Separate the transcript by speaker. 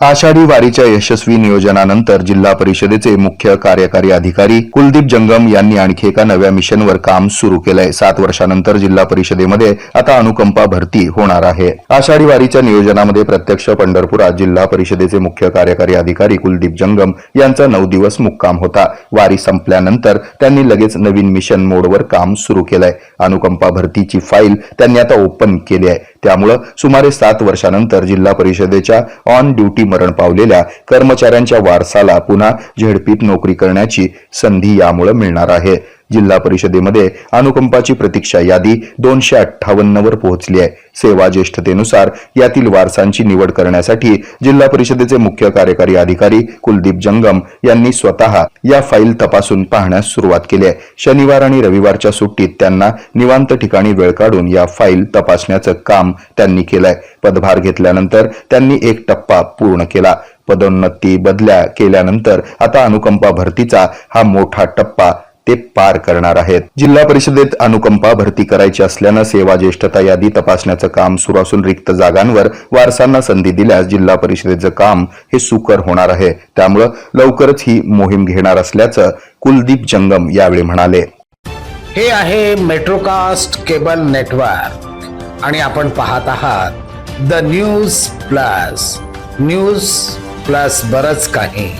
Speaker 1: आषाढी वारीच्या यशस्वी नियोजनानंतर जिल्हा परिषदेचे मुख्य कार्यकारी अधिकारी कुलदीप जंगम यांनी आणखी एका नव्या मिशनवर काम सुरू केलंय. सात वर्षानंतर जिल्हा परिषदेमध्ये आता अनुकंपा भरती होणार आहे. आषाढी वारीच्या नियोजनामध्ये प्रत्यक्ष पंढरपुरात जिल्हा परिषदेचे मुख्य कार्यकारी अधिकारी कुलदीप जंगम यांचा नऊ दिवस मुक्काम होता. वारी संपल्यानंतर त्यांनी लगेच नवीन मिशन मोडवर काम सुरू केलंय. अनुकंपा भरतीची फाईल त्यांनी आता ओपन केली आहे. त्यामुळं सुमारे सात वर्षानंतर जिल्हा परिषदेच्या ऑन ड्युटी मरण पावलेल्या कर्मचाऱ्यांच्या वारसाला पुन्हा झेडपीत नोकरी करण्याची संधी यामुळे मिळणार आहे. जिल्हा परिषदेमध्ये अनुकंपाची प्रतीक्षा यादी दोनशे अठ्ठावन्न वर पोहोचली आहे. सेवा ज्येष्ठतेनुसार यातील वारसांची निवड करण्यासाठी जिल्हा परिषदेचे मुख्य कार्यकारी अधिकारी कुलदीप जंगम यांनी स्वतः या फाईल तपासून पाहण्यास सुरुवात केली आहे. शनिवार आणि रविवारच्या सुट्टीत त्यांना निवांत ठिकाणी वेळ काढून या फाईल तपासण्याचं काम त्यांनी केलंय. पदभार घेतल्यानंतर त्यांनी एक टप्पा पूर्ण केला. पदोन्नती बदल्या केल्यानंतर आता अनुकंपा भरतीचा हा मोठा टप्पा ते पार करणार आहेत. जिल्हा परिषदेत अनुकंपा भरती करायची असल्यानं सेवा ज्येष्ठता यादी तपासण्याचं काम सुरू असून रिक्त जागांवर वारसांना संधी दिल्यास जिल्हा परिषदेचं काम हे सुकर होणार आहे. त्यामुळं लवकरच ही मोहीम घेणार असल्याचं कुलदीप जंगम यावेळी म्हणाले.
Speaker 2: हे आहे मेट्रोकास्ट केबल नेटवर्क. आणि आपण पाहत आहात the news plus. News plus बरच काही.